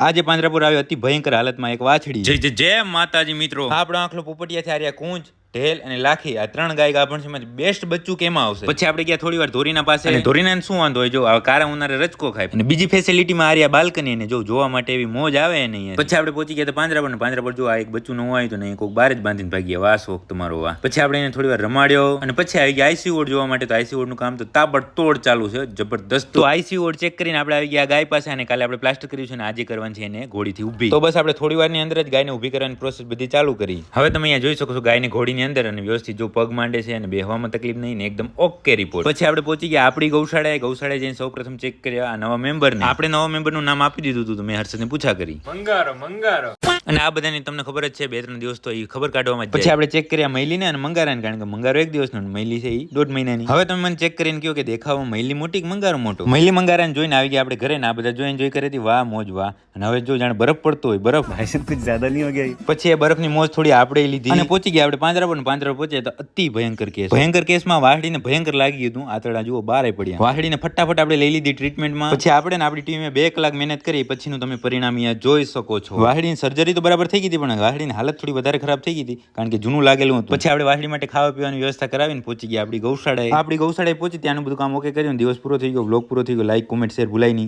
આજે પાંજરાપુર આવ્યો અતિ ભયંકર હાલતમાં એક વાછડી. જય જય જય માતાજી મિત્રો. આપણો આંખલો પોપટિયાથી આર્યા કુંજ. ઢેલ અને લાખી આ ત્રણ ગાય ગાભણ છે બેસ્ટ બચ્ચું કેમાં આવશે? પછી આપણે ગયા થોડી વાર ધોરીના પાસે. અને ધોરીના શું વાંધો હોય? જો આ કારા ઉનારે રચકો ખાય. અને બીજી ફેસિલિટીમાં આર્યા બાલ્કની ને જો જોવા માટે એવી મોજ આવે નહીં પછી આપણે પહોંચી ગયા તો પાંજરાપુર પાંજરા પર જો આ એક બચ્ચું ન હોય તો નહીં કોઈક બાર જ બાંધીને ભાગી ગયા. વાહ શોખ તમારો વાહ. પછી આપણે એને થોડી વાર રમાડ્યો અને પછી આવી ગયા આઈસી વોર્ડ જોવા માટે. તો આઈસી વોર્ડનું કામ તો તાબડતોડ ચાલુ છે જબરદસ્ત. તો આઈસી વોર્ડ ચેક કરીને આપણે આવી ગયા ગાય પાસે અને કાલે આપણે પ્લાસ્ટર કર્યું છે અને આજે કરવાની છે એને ઘોડીથી ઊભી. તો બસ આપણે થોડી વારની અંદર જ ગાયને ઊભી કરવાની પ્રોસેસ બધી ચાલુ કરી. હવે તમે અહીંયા જોઈ શકો છો ગાયને ઘોડીની અંદર અને વ્યવસ્થિત જો પગ માંડે છે અને બેહવામાં તકલીફ નહીં ને એકદમ ઓકે રિપોર્ટ પછી આપણે પહોંચી ગયા આપણી ગૌશાળાએ. ગૌશાળાએ જઈને સૌપ્રથમ ચેક કર્યા આ નવા મેમ્બરને આપણે નવા મેમ્બરનું નામ આપી દીધું હતું તો મેં હર્ષદને પૂછા કરી. મંગારો મંગારો. અને આ બધાની તમને ખબર જ છે બે ત્રણ દિવસ તો એ ખબર કાઢવામાં પછી આપણે ચેક કર્યા મહિલીને અને મંગારાને કારણ કે મંગારો એક દિવસનો મહિલી છે એ દોઢ મહિનાની. હવે તમે મને ચેક કરીને કહ્યું કે દેખાવો મહિલી મોટી મંગારો મોટો? મહિલી મંગારાને જોઈને આવી ગયા આપણે ઘરે ને આ બધા જોઈ કરી હતી વાહ મોજ વાહ. અને હવે જો જાણે બરફ પડતો હોય બરફ. કુછ જ્યાદા નહીં હોય પછી એ બરફની મોજ થોડી આપણે લીધી. અને પહોંચી ગયા આપણે પાંજરા પર પાંજરા પહોંચે તો અતિ ભયંકર કેસ ભયંકર કેસમાં વાહડીને ભયંકર લાગી ગયું હતું. આતડા જુઓ બારે પડ્યા. વાહડીને ફટાફટ આપણે લઈ લીધી ટ્રીટમેન્ટમાં પછી આપણે ને આપણી ટીમે બે કલાક મહેનત કરી પછીનું તમે પરિણામ અહીંયા જોઈ શકો છો. વાહડીની સર્જરી તો બરાબર થઈ ગઈ હતી, પણ વાસળીની હાલત થોડી વધારે ખરાબ થઈ ગઈ હતી, કારણ કે જૂનું લાગેલું હતું. પછી આપણે વાસળી માટે ખાવા પીવાની વ્યવસ્થા કરાવીને પહોંચી ગયા. આપણી ગૌશાળાએ. આપણી ગૌશાળાએ પહોંચી, ત્યાંનું બધું કામ ઓકે કર્યું દિવસ પૂરો થઈ ગયો બ્લોગ પૂરો થઈ ગયો લાઈક કોમેન્ટ શેર ભૂલાય નહીં.